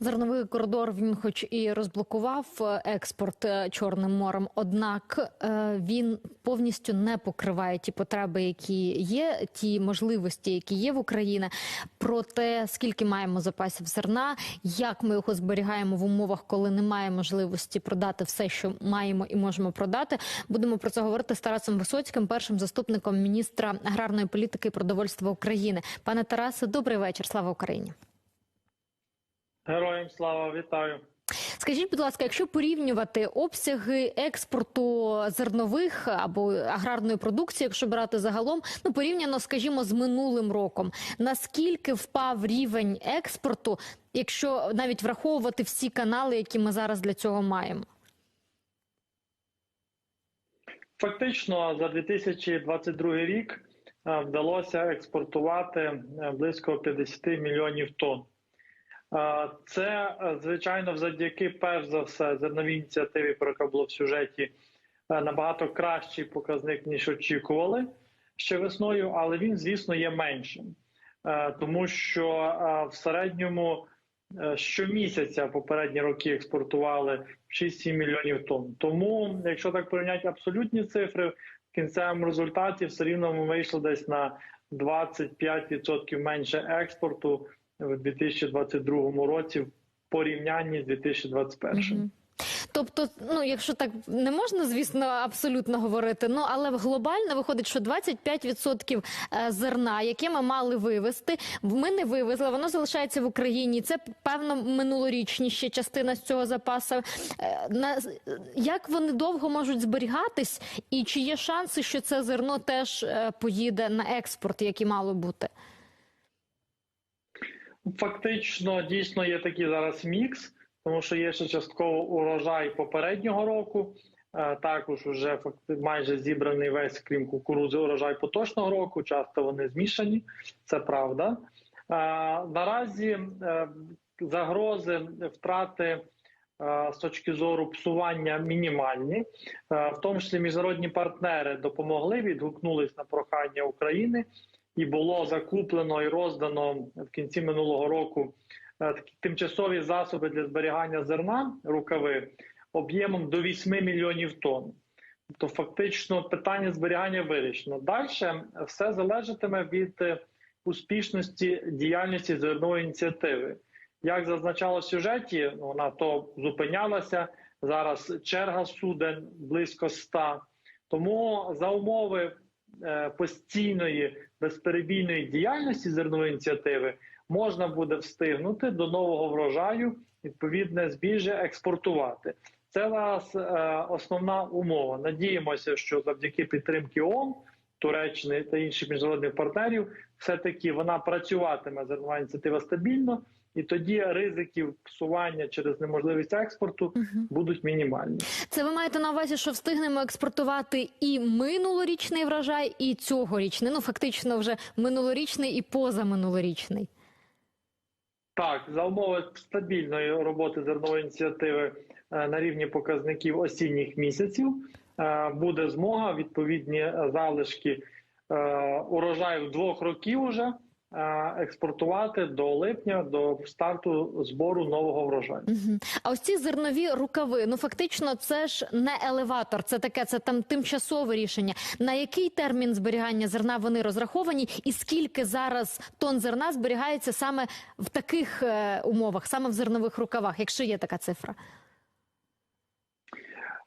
Зерновий коридор він, хоч і розблокував е, експорт е, Чорним морем, однак е, він повністю не покриває ті потреби, які є, ті можливості, які є в Україні. Про те, скільки маємо запасів зерна, як ми його зберігаємо в умовах, коли немає можливості продати все, що маємо і можемо продати. Будемо про це говорити з Тарасом Висоцьким, першим заступником міністра аграрної політики і продовольства України. Пане Тарасе, добрий вечір. Слава Україні. Героям слава вітаю. Скажіть, будь ласка, якщо порівнювати обсяги експорту зернових або аграрної продукції, якщо брати загалом, ну порівняно, скажімо, з минулим роком, наскільки впав рівень експорту, якщо навіть враховувати всі канали, які ми зараз для цього маємо? Фактично за 2022 рік вдалося експортувати е, близько 50 мільйонів тонн. Е, Це е, звичайно завдяки перш за все зерновій ініціативі, про яка було в сюжеті, е, набагато кращий показник ніж очікували ще весною, але він, звісно, є меншим, тому що в середньому щомісяця попередні роки експортували 6-7 мільйонів тонн. Тому, якщо так порівняти абсолютні цифри, в кінцевому результаті все рівно ми вийшли десь на 25% менше експорту в 2022 році в порівнянні з 2021. Мгм. Тобто, ну якщо так не можна, звісно, абсолютно говорити. Ну але глобально виходить, що 25% е, зерна, яке ми мали вивезти, ми не вивезли. Воно залишається в Україні. Це певно минулорічні ще частина з цього запасу. Е, На як вони довго можуть зберігатись, і чи є шанси, що це зерно теж е, поїде на експорт, як і мало бути? Фактично, дійсно є такий зараз мікс, тому що є ще частково урожай попереднього року. е, Також вже майже зібраний весь, крім кукурудзи, урожай поточного року. Часто вони змішані, це правда. Е, Наразі е, загрози втрати з точки зору псування мінімальні, в тому числі міжнародні партнери допомогли, відгукнулись на прохання України і було закуплено і роздано в кінці минулого року е, такі тимчасові засоби для зберігання зерна рукави об'ємом до 8 мільйонів тонн. Тобто, фактично, питання зберігання вирішено. Далі все залежатиме від е, успішності діяльності зернової ініціативи. Як зазначало в сюжеті, вона то зупинялася. Зараз черга суден близько 100. Тому за умови е, постійної безперебійної діяльності зернової ініціативи можна буде встигнути до нового врожаю відповідне збіжжя експортувати. Це нас е, основна умова. Надіємося, що завдяки підтримки ООН, Туреччини та інших міжнародних партнерів, все таки вона працюватиме зернова ініціатива стабільно, і тоді ризиків псування через неможливість експорту будуть мінімальні. Це ви маєте на увазі, що встигнемо експортувати і минулорічний врожай, і цьогорічний. Ну фактично, вже минулорічний і позаминулорічний. Так, за умови стабільної роботи зернової ініціативи е, на рівні показників осінніх місяців е, буде змога відповідні залишки е, урожаю двох років уже експортувати до липня, до старту збору нового врожаю. А ось ці зернові рукави, ну фактично, це ж не елеватор, це таке, це там тимчасове рішення. На який термін зберігання зерна вони розраховані, і скільки зараз тонн зерна зберігається саме в таких е, умовах, саме в зернових рукавах, якщо є така цифра?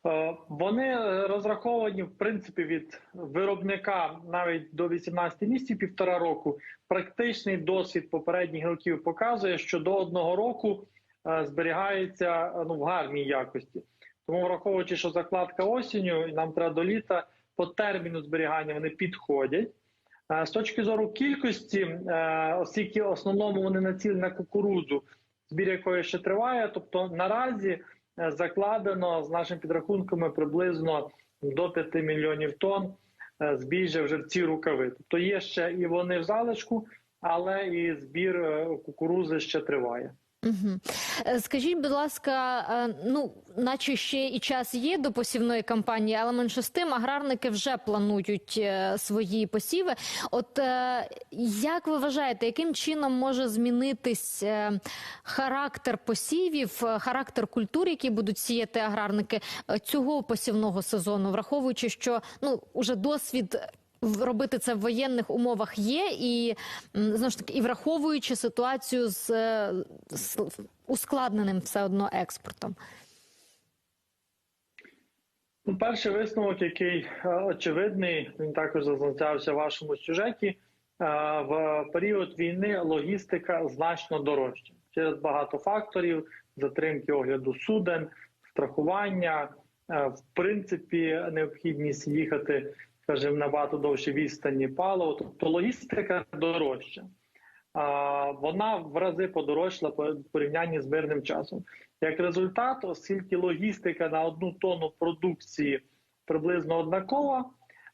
Е, Вони розраховані в принципі від виробника навіть до 18 місяців, півтора року. Практичний досвід попередніх років показує, що до одного року е, зберігається е, ну в гарній якості. Тому, враховуючи, що закладка осінню, і нам треба до літа по терміну зберігання вони підходять. З точки зору кількості, оскільки основному вони націлені на кукурудзу, збір якої ще триває, тобто наразі закладено з нашими підрахунками приблизно до 5 мільйонів тонн е, збіжжя вже в ці рукави. Тобто є ще і вони в залишку, але і збір е, кукурузи ще триває. Угу. Скажіть, будь ласка, е, ну наче ще і час є до посівної кампанії, але менше з тим аграрники вже планують е, свої посіви. От як ви вважаєте, яким чином може змінитись характер посівів, характер культур, які будуть сіяти аграрники цього посівного сезону, враховуючи, що ну уже досвід. Робити це в воєнних умовах є, і знову ж таки, і враховуючи ситуацію з, е, з ускладненим все одно експортом. Ну, перший висновок, який е, очевидний, він також зазначався в вашому сюжеті. Е, В період війни логістика значно дорожча через багато факторів: затримки огляду суден, страхування, в принципі, необхідність їхати, скажімо, набагато довші відстані паливо. Тобто логістика дорожча. Вона в рази подорожчала по порівнянні з мирним часом. Як результат, оскільки логістика на одну тонну продукції приблизно однакова,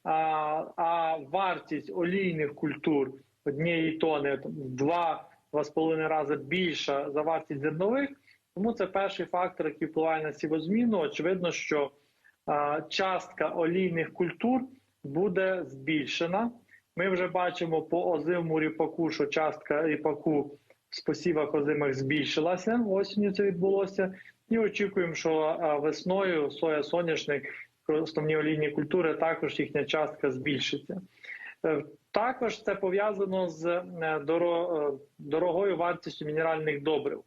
а, вартість олійних культур однієї тони в два-два з половиною рази більша за вартість зернових, тому це перший фактор, який впливає на сівозміну. Очевидно, що частка олійних культур буде збільшена. Ми вже бачимо по озимому ріпаку, що частка ріпаку в посівах озимих збільшилася. Осінню це відбулося. І очікуємо, що весною соя, соняшник, основні олійні культури, також їхня частка збільшиться. Е, Також це пов'язано з е, е, дорогою вартістю мінеральних добрив,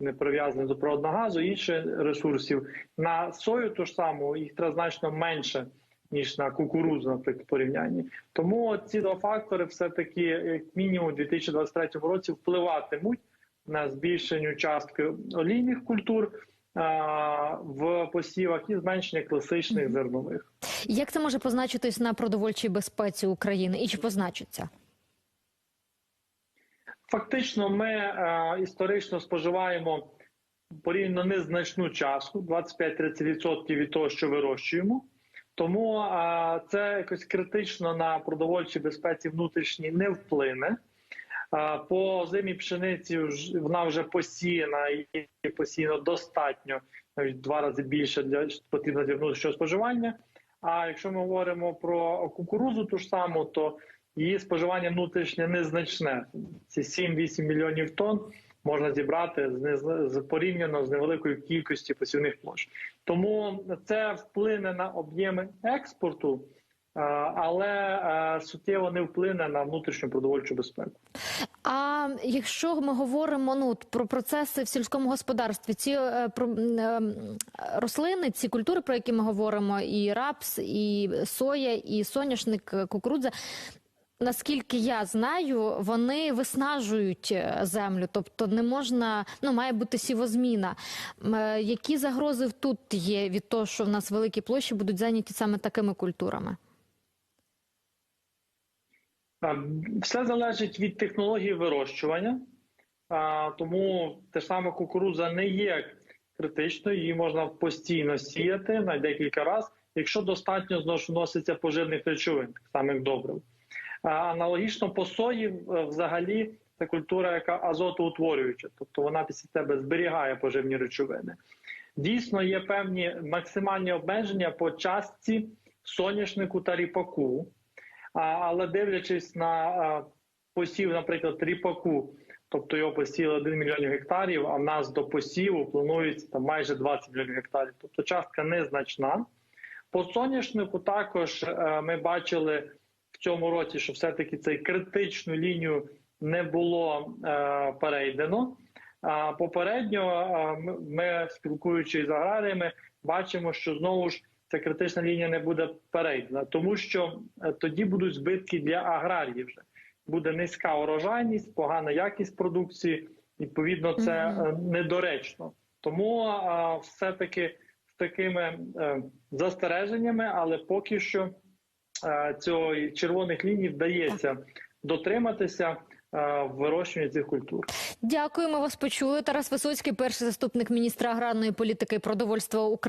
не прив'язаних до природного газу, інших ресурсів. На сою ту ж саму їх треба значно менше, ніж на кукурудзу, наприклад, порівнянні. Тому ці два фактори все-таки, як мінімум, у 2023 році впливатимуть на збільшенню частки олійних культур а, в посівах і зменшення класичних зернових. Як це може позначитись на продовольчій безпеці України і чи позначиться? Фактично, ми е, історично споживаємо порівняно незначну частку 25-30% від того, що вирощуємо. Тому е, це якось критично на продовольчій безпеці внутрішній не вплине. Е, по зимі пшениці вона вже посіяна і посіяно достатньо, навіть два рази більше для потрібно для внутрішнього споживання. А якщо ми говоримо про кукурузу, ту ж саму, то її споживання внутрішнє незначне. Ці 7-8 мільйонів тонн можна зібрати з, порівняно з невеликою кількістю посівних площ. Тому це вплине на об'єми експорту, але суттєво не вплине на внутрішню продовольчу безпеку. А якщо ми говоримо ну про процеси в сільському господарстві, ці е, про е, рослини, ці культури, про які ми говоримо, і рапс, і соя, і соняшник, е, кукурудза. Наскільки я знаю, вони виснажують е, землю, тобто не можна, ну має бути сівозміна. Е, Які загрози тут є від того, що в нас великі площі будуть зайняті саме такими культурами? Все залежить від технології вирощування, тому те ж саме кукурудза не є критичною, її можна постійно сіяти на декілька разів, якщо достатньо вноситься поживних речовин, так само добрив. Аналогічно по сої е, взагалі це культура, яка азотоутворююча, тобто вона після себе зберігає поживні речовини. Дійсно, є певні максимальні обмеження по частці соняшнику та ріпаку. Але дивлячись на посів, наприклад, ріпаку, тобто його посіяли 1 мільйон гектарів, а в нас до посіву планується там майже 20 мільйонів гектарів. Тобто частка незначна. По соняшнику також е, ми бачили в цьому році, що все-таки цей критичну лінію не було е, перейдено. А попередньо е, ми- спілкуючись з аграріями, бачимо, що знову ж ця критична лінія не буде перейдена, тому що е, тоді будуть збитки для аграріїв. Вже буде низька урожайність, погана якість продукції. Відповідно, це е, недоречно. Тому е, все-таки з такими е, застереженнями, але поки що е, цієї червоних ліній вдається дотриматися е, в вирощуванні цих культур. Дякуємо, вас почули. Тарас Висоцький, перший заступник міністра аграрної політики і продовольства України.